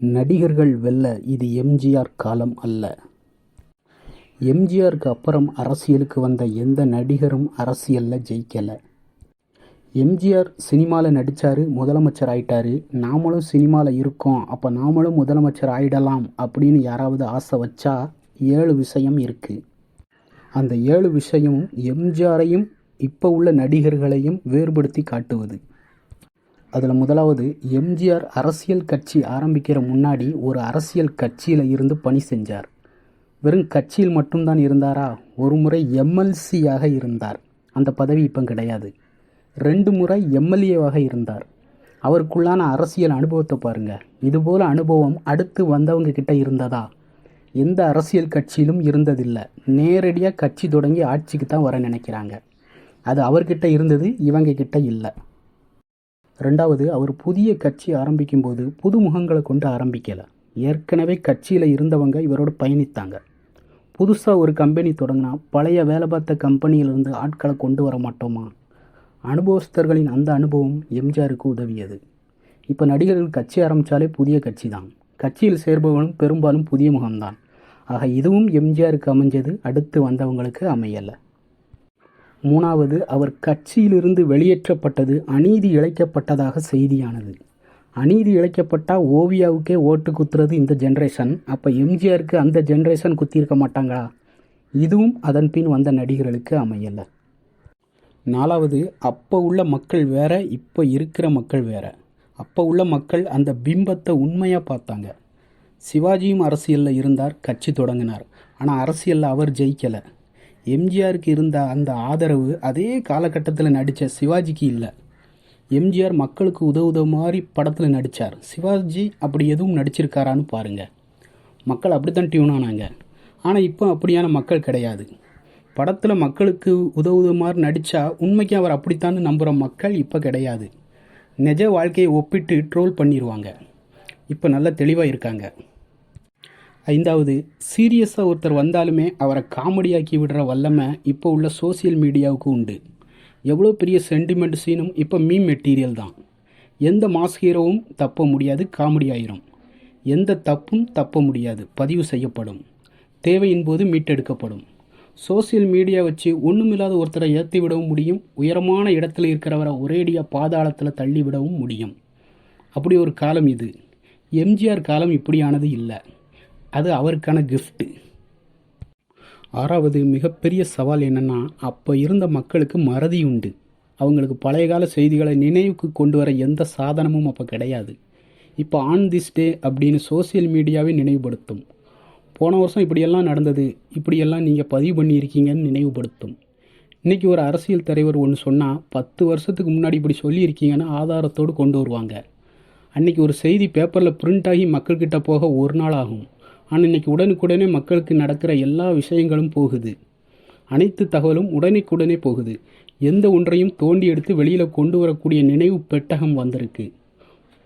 நடிகர்கள் வெல்ல இது எம்ஜிஆர் காலம் அல்ல. எம்ஜிஆருக்கு அப்புறம் அரசியலுக்கு வந்த எந்த நடிகரும் அரசியலில் ஜெயிக்கலை எம்ஜிஆர் சினிமாவில் நடித்தார் முதலமைச்சர் ஆயிட்டார் நாமளும் சினிமாவில் இருக்கோம் அப்போ நாமளும் முதலமைச்சர் ஆயிடலாம் அப்படின்னு யாராவது ஆசை வச்சா ஏழு விஷயம் இருக்குது அந்த ஏழு விஷயமும் எம்ஜிஆரையும் இப்போ உள்ள நடிகர்களையும் வேறுபடுத்தி காட்டுவது. அதில் முதலாவது எம்ஜிஆர் அரசியல் கட்சி ஆரம்பிக்கிற முன்னாடி ஒரு அரசியல் கட்சியில் இருந்து பணி செஞ்சார். வெறும் கட்சியில் மட்டும்தான் இருந்தாரா? ஒரு முறை எம்.எல்.சி.யாக இருந்தார். அந்த பதவி இப்போ கிடையாது. ரெண்டு முறை எம்.எல்.ஏ.வாக இருந்தார். அவருக்குள்ளான அரசியல் அனுபவத்தை பாருங்கள் இதுபோல அனுபவம் அடுத்து வந்தவங்க கிட்ட இருந்ததா? எந்த அரசியல் கட்சியிலும் இருந்ததில்லை நேரடியாக கட்சி தொடங்கி ஆட்சிக்கு தான் வர நினைக்கிறாங்க. அது அவர்கிட்ட இருந்தது இவங்க கிட்ட இல்லை ரெண்டாவது அவர் புதிய கட்சி ஆரம்பிக்கும்போது புது முகங்களை கொண்டு ஆரம்பிக்கலை ஏற்கனவே கட்சியில் இருந்தவங்க இவரோட பயணித்தாங்க. புதுசாக ஒரு கம்பெனி தொடங்கினா பழைய வேலை பார்த்த கம்பெனியிலிருந்து ஆட்களை கொண்டு வர மாட்டோமா? அனுபவஸ்தர்களின் அந்த அனுபவம் எம்ஜிஆருக்கு உதவியது. இப்போ நடிகர்கள் கட்சி ஆரம்பித்தாலே புதிய கட்சி தான். கட்சியில் சேர்பவர்களும் பெரும்பாலும் புதிய முகம்தான். ஆக இதுவும் எம்ஜிஆருக்கு அமைஞ்சது அடுத்து வந்தவங்களுக்கு அமையலை மூணாவது அவர் கட்சியிலிருந்து வெளியேற்றப்பட்டது அநீதி இழைக்கப்பட்டதாக செய்தியானது. அநீதி இழைக்கப்பட்டால் ஓவியாவுக்கே ஓட்டு குத்துறது இந்த ஜென்ரேஷன் அப்போ எம்ஜிஆருக்கு அந்த ஜென்ரேஷன் குத்தியிருக்க மாட்டாங்களா? இதுவும் அதன் பின் வந்த நடிகர்களுக்கு அமையலை நாலாவது அப்போ உள்ள மக்கள் வேற இப்போ இருக்கிற மக்கள் வேற. அப்போ உள்ள மக்கள் அந்த பிம்பத்தை உண்மையாக பார்த்தாங்க. சிவாஜியும் அரசியலில் இருந்தார் கட்சி தொடங்கினார். ஆனால் அரசியலில் அவர் ஜெயிக்கலை எம்ஜிஆருக்கு இருந்த அந்த ஆதரவு அதே காலகட்டத்தில் நடித்த சிவாஜிக்கு இல்லை எம்ஜிஆர் மக்களுக்கு உதவுத மாதிரி படத்தில் நடித்தார் சிவாஜி அப்படி எதுவும் நடிச்சிருக்காரான்னு பாருங்கள் மக்கள் அப்படித்தான் டியூன் ஆனாங்க. ஆனால் இப்போ அப்படியான மக்கள் கிடையாது. படத்தில் மக்களுக்கு உதவுத மாதிரி நடித்தா உண்மைக்கு அவர் அப்படித்தான்னு நம்புகிற மக்கள் இப்போ கிடையாது. நிஜ வாழ்க்கையை ஒப்பிட்டு ட்ரோல் பண்ணிடுவாங்க இப்போ நல்ல தெளிவாக இருக்காங்க. ஐந்தாவது சீரியஸாக ஒருத்தர் வந்தாலுமே அவரை காமெடியாக்கி விடுற வல்லமை இப்போ உள்ள சோசியல் மீடியாவுக்கு உண்டு. எவ்வளோ பெரிய சென்டிமெண்ட் சீனும் இப்போ மீம் மெட்டீரியல் தான். எந்த மாஸ் ஹீரோவும் தப்ப முடியாது காமெடி ஆயிரும். எந்த தப்பும் தப்ப முடியாது பதிவு செய்யப்படும். தேவையின் போது மீட்டெடுக்கப்படும். சோசியல் மீடியா வச்சு ஒன்றுமில்லாத ஒருத்தரை ஏற்றி விடவும் முடியும். உயரமான இடத்துல இருக்கிறவரை ஒரேடியாக பாதாளத்தில் தள்ளி விடவும் முடியும். அப்படி ஒரு காலம் இது. எம்ஜிஆர் காலம் இப்படியானது இல்லை அது அவருக்கான கிஃப்ட்டு ஆறாவது மிகப்பெரிய சவால் என்னென்னா அப்போ இருந்த மக்களுக்கு மறதி உண்டு. அவங்களுக்கு பழைய கால செய்திகளை நினைவுக்கு கொண்டு வர எந்த சாதனமும் அப்போ கிடையாது. இப்போ ஆன் திஸ் டே அப்படின்னு சோசியல் மீடியாவே நினைவுபடுத்தும். போன வருஷம் இப்படியெல்லாம் நடந்தது. இப்படியெல்லாம் நீங்கள் பதிவு பண்ணியிருக்கீங்கன்னு நினைவுபடுத்தும். இன்றைக்கி ஒரு அரசியல் தலைவர் ஒன்று சொன்னால் பத்து வருஷத்துக்கு முன்னாடி இப்படி சொல்லியிருக்கீங்கன்னு ஆதாரத்தோடு கொண்டு வருவாங்க. அன்றைக்கி ஒரு செய்தி பேப்பரில் பிரிண்ட் ஆகி மக்கள்கிட்ட போக ஒரு நாள் ஆகும். ஆனால் இன்னைக்கு உடனுக்குடனே மக்களுக்கு நடக்கிற எல்லா விஷயங்களும் போகுது. அனைத்து தகவலும் உடனுக்குடனே போகுது. எந்த ஒன்றையும் தோண்டி எடுத்து வெளியில் கொண்டு வரக்கூடிய நினைவு பெட்டகம் வந்திருக்கு.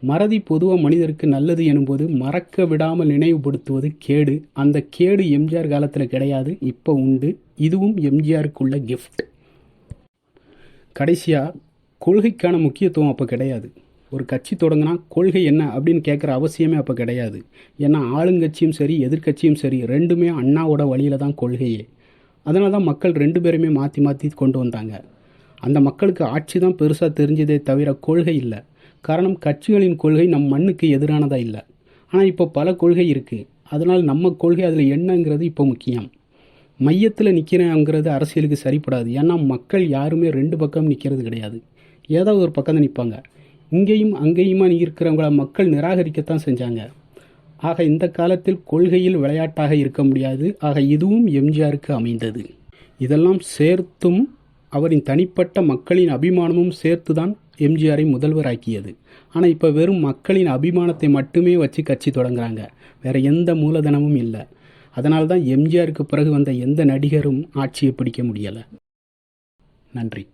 மறதி பொதுவாக மனிதருக்கு நல்லது எனும்போது மறக்க விடாமல் நினைவுபடுத்துவது கேடு. அந்த கேடு எம்ஜிஆர் காலத்தில் கிடையாது. இப்போ உண்டு. இதுவும் எம்ஜிஆருக்குள்ள கிஃப்ட். கடைசியாக கொள்கைக்கான முக்கியத்துவம் அப்போ கிடையாது. ஒரு கட்சி தொடங்கினா கொள்கை என்ன அப்படின்னு கேட்குற அவசியமே அப்போ கிடையாது. ஏன்னா ஆளுங்கட்சியும் சரி எதிர்க்கட்சியும் சரி ரெண்டுமே அண்ணாவோட வழியில தான் கொள்கையே. அதனால தான் மக்கள் ரெண்டு பேருமே மாற்றி மாற்றி கொண்டு வந்தாங்க. அந்த மக்களுக்கு ஆட்சி தான் பெருசாக தெரிஞ்சதே தவிர கொள்கை இல்லை காரணம் கட்சிகளின் கொள்கை நம் மண்ணுக்கு எதிரானதாக இல்லை ஆனால் இப்போ பல கொள்கை இருக்குது அதனால் நம்ம கொள்கை அதில் என்னங்கிறது இப்போ முக்கியம். மையத்தில் நிற்கிறேங்கிறது அரசியலுக்கு சரிப்படாது. ஏன்னா மக்கள் யாருமே ரெண்டு பக்கம் நிற்கிறது கிடையாது. ஏதாவது ஒரு பக்கம் தான் நிற்பாங்க இங்கேயும் அங்கேயுமா நீ இருக்கிறவங்கள மக்கள் நிராகரிக்கத்தான் செஞ்சாங்க. ஆக இந்த காலத்தில் கொள்கையில் விளையாட்டாக இருக்க முடியாது. ஆக இதுவும் எம்ஜிஆருக்கு அமைந்தது. இதெல்லாம் சேர்த்தும் அவரின் தனிப்பட்ட மக்களின் அபிமானமும் சேர்த்து தான் எம்ஜிஆரை முதல்வராக்கியது. ஆனால் இப்போ வெறும் மக்களின் அபிமானத்தை மட்டுமே வச்சு கட்சி தொடங்குறாங்க. வேறு எந்த மூலதனமும் இல்லை அதனால தான் எம்ஜிஆருக்கு பிறகு வந்த எந்த நடிகரும் ஆட்சியை பிடிக்க முடியலை நன்றி.